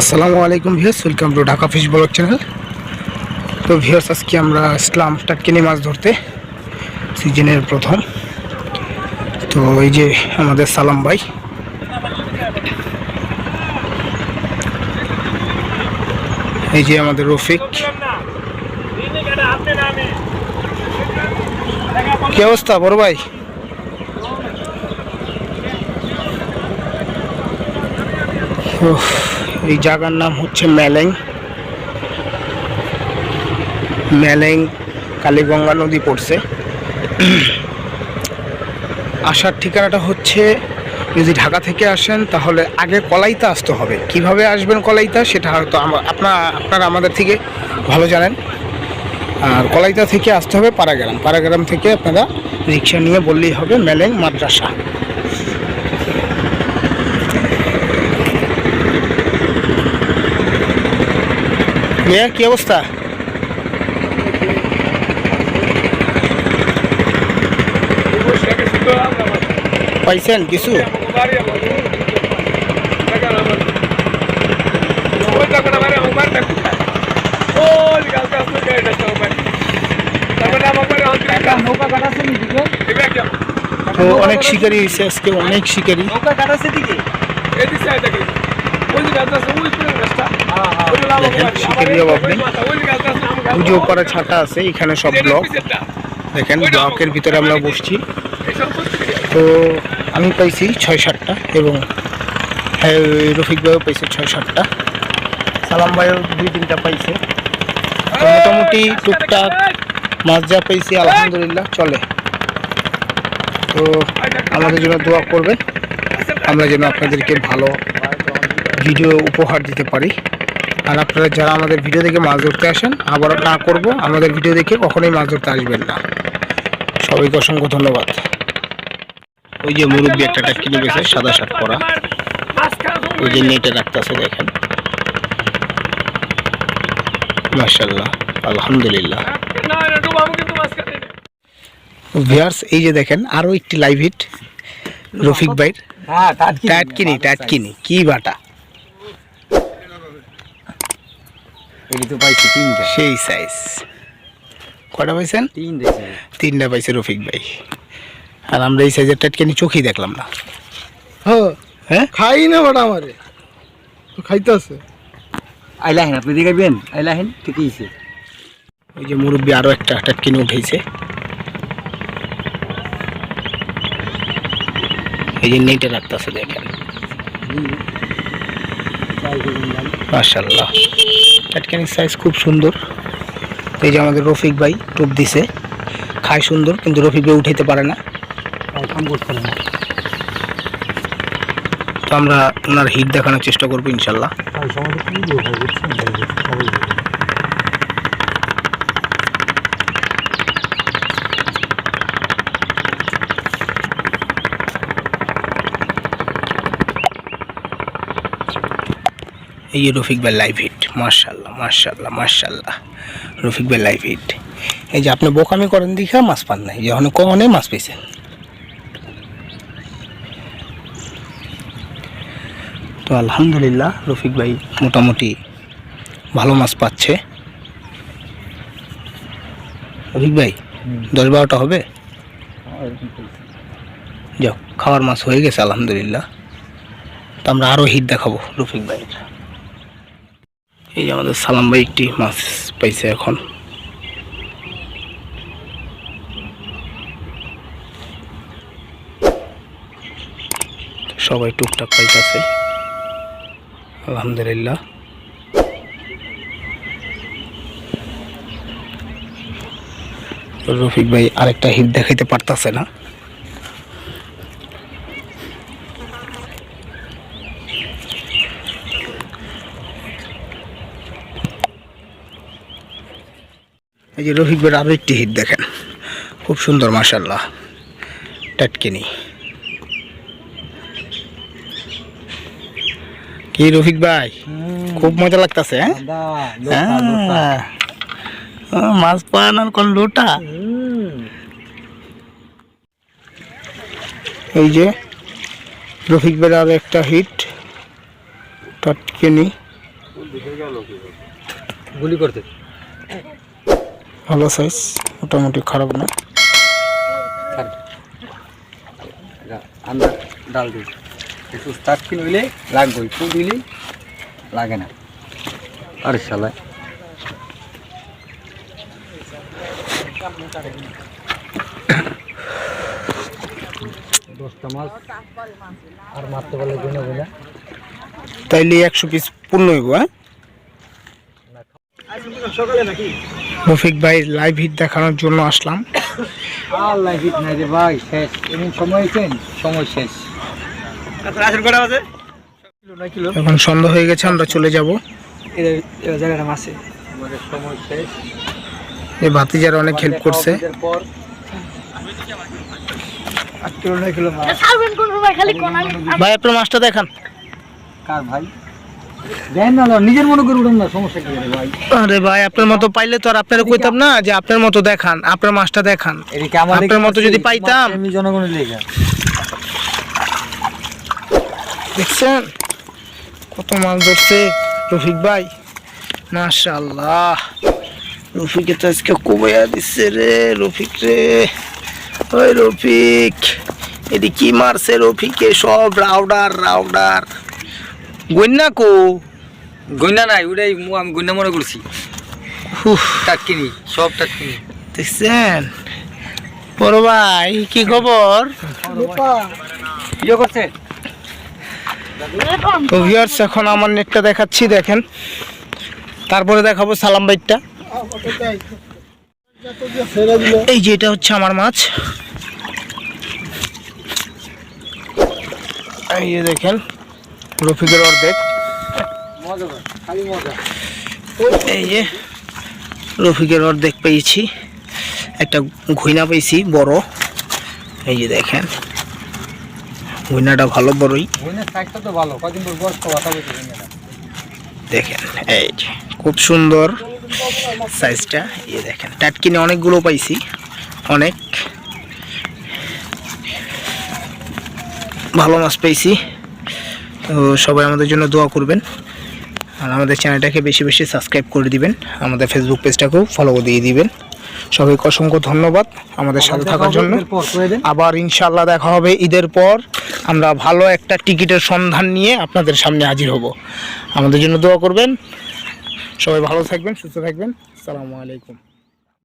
আসসালামু আলাইকুম views welcome to Dhaka fish blog channel তো ভিউস আজকে আমরা ইসলাম টাটকিনি মাছ ধরতে সিজনের প্রথম। তো এই যে আমাদের সালাম ভাই। এই যে আমাদের রফিক। কি অবস্থা বড় ভাই? উফ, এই জায়গার নাম হচ্ছে মেলেং মেলেং কালীগঙ্গা নদী পড়ছে। আসার ঠিকানাটা হচ্ছে, যদি ঢাকা থেকে আসেন তাহলে আগে কলাইতা আসতে হবে। কীভাবে আসবেন কলাইতা সেটা হয়তো আমা- আপনা আপনারা আমাদের থেকে ভালো জানেন। আর কলাইতা থেকে আসতে হবে পাড়াগ্রাম। পাড়াগ্রাম থেকে আপনারা রিক্সা নিয়ে বললেই হবে মেলেং মাদ্রাসা। মেয়ে কি অবস্থা পাইছেন কিছু তো অনেক শিকারি হয়েছে আজকে অনেক শিকারি পুজো করা ছাটা আছে এখানে সব ব্লক। দেখেন ব্লকের ভিতরে আমরা বসছি। তো আমি পাইছি ছয় সাতটা এবং হ্যাঁ, রফিক ভাইও পাইছে ছয় সাতটা। সালাম ভাইও দুই তিনটা পাইছে। মোটামুটি টুকটাক মাছ যা পাইছি আলহামদুলিল্লাহ চলে। তো আমাদের জন্য দোয়া করবেন। আমরা যেন আপনাদেরকে ভালো ভিডিও উপহার দিতে পারি। আর আপনারা যারা আমাদের ভিডিও দেখে মাছ ধরতে আসেন আবার না করব আমাদের ভিডিও দেখে কখনোই মাছ ধরতে আসবেন না। সবাইকে অসংখ্য ধন্যবাদ। ওই যে মুরব্বী একটা কিনে গেছে সাদা শার্ট পরা। ওই যে নেটে রাখতেছে দেখেন। মার্শাল্লাহ আলহামদুলিল্লাহ। ভিয়ার্স এই যে দেখেন আরও একটি লাইভ হিট রফিক ভাইয়ের। টাট কিনি। টাট কিনি। কি বাটা। সেই সাইজ কটা পাইছেন? তিনটা পাইছে। রফিক ভাই। আর আমরা এই সাইজের টাটকানি চোখেই দেখলাম না। হ্যাঁ হ্যাঁ? খাই না বাটা আমারে। তো খাইতে আছে আইলাহেন আপনি দেখাবেন আইলাহেন ঠিকই আছে ওই যে মুরব্বী আরও একটা টাটকিনি উঠেছে এই যে নেটে রাখতেছে দেখেন। মাশাল্লাহ টাটকানির সাইজ খুব সুন্দর। এই যে আমাদের রফিক ভাই টোপ দিছে। খায় সুন্দর, কিন্তু রফিক ভাই উঠাইতে পারে না। তো আমরা ওনার হিট দেখানোর চেষ্টা করব ইনশাল্লাহ। এই রফিক ভাই লাইভ হিট মার্শাল্লাহ মার্শাল্লাহ মার্শাল্লাহ রফিক ভাই লাইফ হিট এই যে আপনি বোকামি করেন দেখে মাছ পান নাই যে যখন কখনে মাছ পেয়েছেন। তো আলহামদুলিল্লাহ রফিক ভাই মোটামুটি ভালো মাছ পাচ্ছে। রফিক ভাই দশ বারোটা হবে? যাও খাওয়ার মাছ হয়ে গেছে আলহামদুলিল্লাহ। তো আমরা আরও হিট দেখাবো রফিক ভাইয়ের। এই যে আমাদের সালাম ভাই একটি মাছ পাইছে এখন। সবাই টুকটাক পাইতেছে। আলহামদুলিল্লাহ। রফিক ভাই আরেকটা হিট দেখাইতে পারতাছে না। এই যে রফিক ভাইয়ের আরও একটি হিট দেখেন। খুব সুন্দর মাসাল্লাহ টাটকিনি কি রফিক ভাই? খুব মজা লাগতেছে হ্যাঁ? হ্যাঁ। মাছ পান আর কোন লোটা? এই যে রফিক ভাইয়ের আরও একটা হিট টাটকিনি গুলি করতে। ভালো সাইজ মোটামুটি খারাপ না। ডাল দিই। একটু লাগবে একটু লাগে না। আরে দশটা মাছ আর মারতে পারলে গুনে গুনে তাইলে একশো পিস পূর্ণ হইব হ্যাঁ? রফিক ভাই লাইভ হিট দেখানোর জন্য আসলাম। আল্লাহ হিট নাই রে ভাই শেষ। এমন সময় সময় শেষ। এখন সন্ধ্যা হয়ে গেছে আমরা চলে যাব। জায়গাটা মাসে। আমাদের সময় শেষ। এই ভাতিজারা অনেক হেল্প করছে। ভাই আপনার মাছটা দেখান। কার ভাই? দেন না না, নিজের মনে করে উঠুন না সমস্যা কি রে ভাই? আরে ভাই আপনার মতো পাইলে তো আর আপনারা কইতাম না যে আপনার মতো দেখান আপনার মাছটা দেখান। আপনার মতো যদি পাইতাম। আমি জনগণের লেগে দেখছেন? কত মাছ ধরছে রফিক ভাই। মাশাল্লাহ রফিকে তো আজকে কমাইয়া দিচ্ছে রে রফিক রে। ওই রফিক এটি কি মারছে রফিকে সব রাউডার রাউডার। গন্যা কো? গন্যা নাই ওটাই আমি গন্যা মনে করছি। টাটকিনি সব টাটকিনি। দেখছেন? বড় ভাই কি খবর? ইয়ে করছে। তো ভিউয়ার্স এখন আমার নেটটা দেখাচ্ছি দেখেন। তারপরে দেখাবো সালাম বাইটটা। এই যে এটা হচ্ছে আমার মাছ। এই যে দেখেন। রফিকের অর্ধেক। এই যে রফিকের অর্ধেক পেয়েছি। একটা ঘুইনা পেয়েছি বড়। এই যে দেখেন ঘুইনাটা ভালো বড়ই। দেখেন এই যে খুব সুন্দর সাইজটা এই দেখেন টাটকিনে অনেকগুলো পাইছি অনেক। ভালো মাছ পেয়েছি। তো সবাই আমাদের জন্য দোয়া করবেন। আর আমাদের চ্যানেলটাকে বেশি বেশি সাবস্ক্রাইব করে দিবেন। আমাদের ফেসবুক পেজটাকেও ফলো দিয়ে দিবেন। সবাইকে অসংখ্য ধন্যবাদ আমাদের সাথে থাকার জন্য। আবার ইনশাল্লাহ দেখা হবে ঈদের পর। আমরা ভালো একটা টিকিটের সন্ধান নিয়ে আপনাদের সামনে হাজির হব। আমাদের জন্য দোয়া করবেন। সবাই ভালো থাকবেন সুস্থ থাকবেন। আসসালামু আলাইকুম।